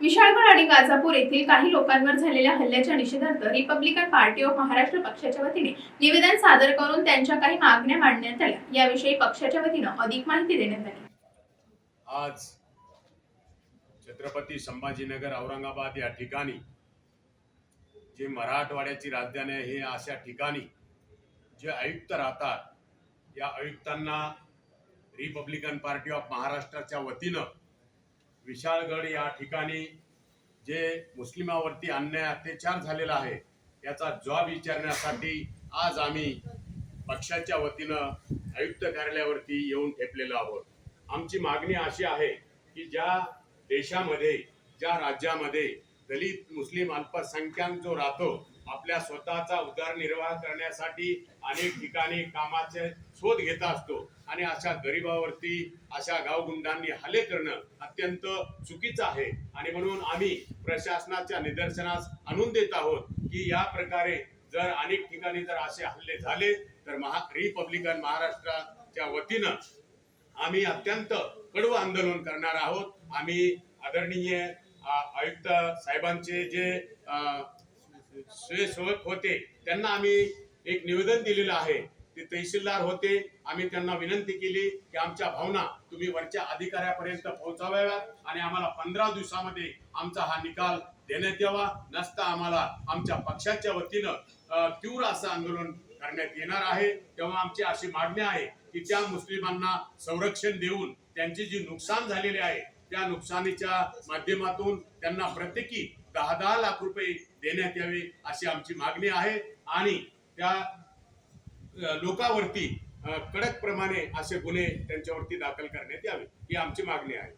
विशाळगड आणि गाजापूर येथील काही लोकांवर झालेल्या हल्ल्याच्या निषेधार्थ रिपब्लिकन पार्टी ऑफ महाराष्ट्र पक्षाच्या वतीने निवेदन सादर करून त्यांच्या काही मागण्या मांडण्यात आल्या. याविषयी पक्षाच्या वतीनं अधिक माहिती देण्यात आली. आज छत्रपती संभाजीनगर औरंगाबाद या ठिकाणी जे मराठवाड्याची राजधानी आहे हे अशा ठिकाणी जे आयुक्त राहतात या आयुक्तांना रिपब्लिकन पार्टी ऑफ महाराष्ट्राच्या वतीनं विशाळगड या ठिकाणी जे मुस्लिमावरती अन्याय अत्याचार झालेला आहे याचा जबाब विचारण्यासाठी आज आम्ही पक्षाच्या वतीनं आयुक्त कार्यालयावरती येऊन ठेपलेलो आहोत. आमची मागणी अशी आहे की ज्या देशामध्ये ज्या राज्यामध्ये दलित मुस्लिम अल्पसंख्याक जो राहतो आपल्या स्वतःचा उदरनिर्वाह करण्यासाठी अनेक ठिकाणी कामाचे शोध घेत असतो. आणि अशा गरिबावरती अशा गावगुंडांनी हल्ले करणं अत्यंत चुकीचं आहे. आणि म्हणून आम्ही प्रशासनाच्या निदर्शनास आणून देत आहोत की या प्रकारे जर अनेक ठिकाणी जर असे हल्ले झाले तर महा रिपब्लिकन महाराष्ट्राच्या वतीनं आम्ही अत्यंत कडवं आंदोलन करणार आहोत. आम्ही आदरणीय आयुक्त साहेबांचे जे स्वयंसेवक होते त्यांना आम्ही एक निवेदन दिलेलं आहे. ते तहसीलदार होते. आम्ही त्यांना विनंती केली की आमच्या भावना तुम्ही वरच्या अधिकाऱ्यापर्यंत पोहोचाव्याव्या आणि आम्हाला पंधरा दिवसामध्ये आमचा हा निकाल देण्यात यावा. नसता आम्हाला आमच्या पक्षाच्या वतीनं तीव्र असं आंदोलन करण्यात येणार आहे. तेव्हा आमची अशी मागणी आहे की त्या मुस्लिमांना संरक्षण देऊन त्यांची जी नुकसान झालेले आहे त्या नुकसानीच्या माध्यमातून त्यांना प्रत्येकी दहा दहा लाख रुपये देण्यात यावे अशी आमची मागणी आहे. आणि त्या लोकावरती लोकांवरती कडक प्रमाणे असे गुन्हे त्यांच्यावरती दाखल करण्यात यावे ही आमची मागणी आहे.